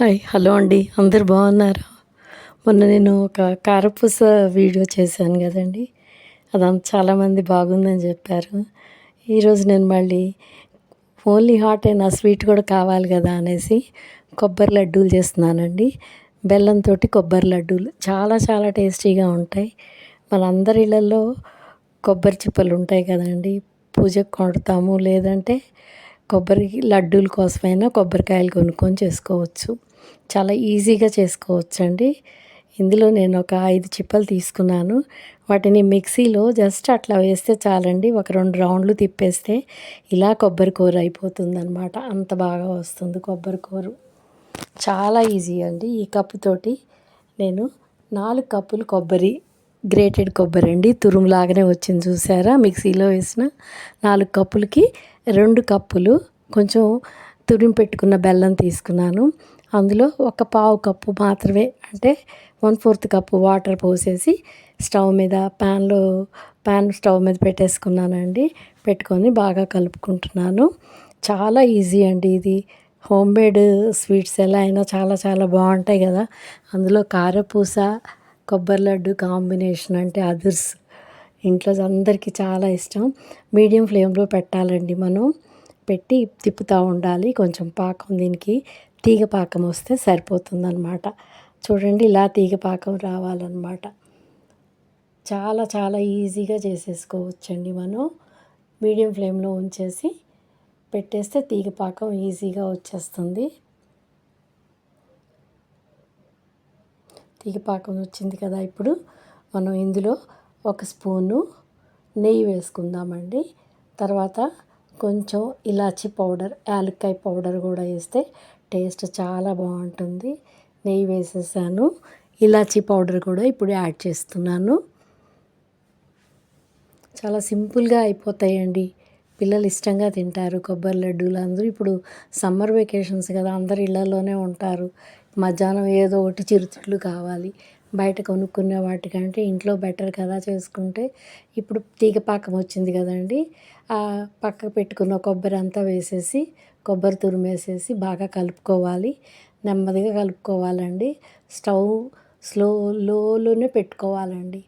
Hi hello అండి. అందరు బాగున్నారా? మొన్న నేను ఒక కారపూస వీడియో చేశాను కదండి. అదంతా చాలామంది బాగుందని చెప్పారు. ఈరోజు నేను మళ్ళీ ఓన్లీ హాట్ అయినా స్వీట్ కూడా కావాలి కదా అనేసి కొబ్బరి లడ్డూలు చేస్తున్నానండి. బెల్లంతో కొబ్బరి లడ్డూలు. చాలా చాలా టేస్టీగా ఉంటాయి. మనందరి ఇళ్ళల్లో కొబ్బరి చిప్పలు ఉంటాయి కదండి. పూజకు కొడతాము లేదంటే కొబ్బరి లడ్డూల కోసమైనా కొబ్బరికాయలు కొనుక్కొని చేసుకోవచ్చు. చాలా ఈజీగా చేసుకోవచ్చండి. ఇందులో నేను ఒక ఐదు చిప్పలు తీసుకున్నాను. వాటిని మిక్సీలో జస్ట్ అట్లా వేస్తే చాలండి. ఒక రెండు రౌండ్లు తిప్పేస్తే ఇలా కొబ్బరి కూర అయిపోతుంది అనమాట అంత బాగా వస్తుంది కొబ్బరి కూర. చాలా ఈజీ అండి. ఈ కప్పుతోటి నేను నాలుగు కప్పులు కొబ్బరి గ్రేటెడ్ కొబ్బరి అండి. తురుములాగానే వచ్చింది చూసారా? మిక్సీలో వేసిన నాలుగు కప్పులకి రెండు కప్పులు కొంచెం తురిమి పెట్టుకున్న బెల్లం తీసుకున్నాను. అందులో ఒక పావు కప్పు మాత్రమే అంటే వన్ ఫోర్త్ కప్పు వాటర్ పోసేసి స్టవ్ మీద ప్యాన్లో ప్యాన్ స్టవ్ మీద పెట్టేసుకున్నానండి. పెట్టుకొని బాగా కలుపుకుంటున్నాను. చాలా ఈజీ అండి ఇది. హోమ్ మేడ్ స్వీట్స్ ఎలా అయినా చాలా చాలా బాగుంటాయి కదా. అందులో కారపూస కొబ్బరి లడ్డు కాంబినేషన్ అంటే అదర్స్. ఇంట్లో అందరికీ చాలా ఇష్టం. మీడియం ఫ్లేమ్లో పెట్టాలండి మనం. పెట్టి తిప్పుతూ ఉండాలి. కొంచెం పాకం దీనికి తీగ పాకం వస్తే సరిపోతుందనమాట చూడండి ఇలా తీగ పాకం రావాలన్నమాట. చాలా చాలా ఈజీగా చేసేసుకోవచ్చండి మనం. మీడియం ఫ్లేమ్లో ఉంచేసి పెట్టేస్తే తీగ పాకం ఈజీగా వచ్చేస్తుంది. తీగ పాకం వచ్చింది కదా ఇప్పుడు. మనం ఇందులో ఒక స్పూను నెయ్యి వేసుకుందామండి. తర్వాత కొంచెం ఇలాచీ పౌడర్ యాలక్కాయ పౌడర్ కూడా వేస్తే టేస్ట్ చాలా బాగుంటుంది. నెయ్యి వేసేసాను. ఇలాచీ పౌడర్ కూడా ఇప్పుడు యాడ్ చేస్తున్నాను. చాలా సింపుల్గా అయిపోతాయండి. పిల్లలు ఇష్టంగా తింటారు. కొబ్బరి లడ్డూలు అందరూ ఇప్పుడు సమ్మర్ వెకేషన్స్ కదా అందరు ఇళ్ళల్లోనే ఉంటారు. మధ్యాహ్నం ఏదో ఒకటి చిరుతిళ్ళు కావాలి. బయట కొనుక్కునే వాటికంటే ఇంట్లో బెటర్ కదా చేసుకుంటే. ఇప్పుడు తీగ పాకం వచ్చింది కదండి. పక్కకు పెట్టుకున్న కొబ్బరి అంతా వేసేసి కొబ్బరి తురిమేసేసి బాగా కలుపుకోవాలి. నెమ్మదిగా కలుపుకోవాలండి. స్టవ్ స్లో లోలోనే పెట్టుకోవాలండి.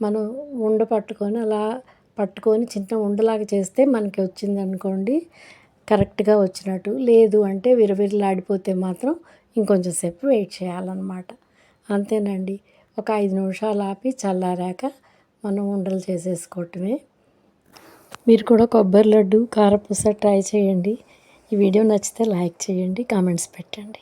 మనం ఉండ పట్టుకొని అలా పట్టుకొని చిన్న ఉండలాగా చేస్తే మనకి వచ్చింది అనుకోండి కరెక్ట్గా వచ్చినట్టు. లేదు అంటే విరవిరలాడిపోతే మాత్రం ఇంకొంచెం సేపు వెయిట్ చేయాలన్నమాట. అంతేనండి. ఒక ఐదు నిమిషాలు ఆపి చల్లారాక మనం ఉండలు చేసేసుకోవటమే. మీరు కూడా కొబ్బరి లడ్డు కారపూస ట్రై చేయండి. ఈ వీడియో నచ్చితే లైక్ చేయండి కామెంట్స్ పెట్టండి.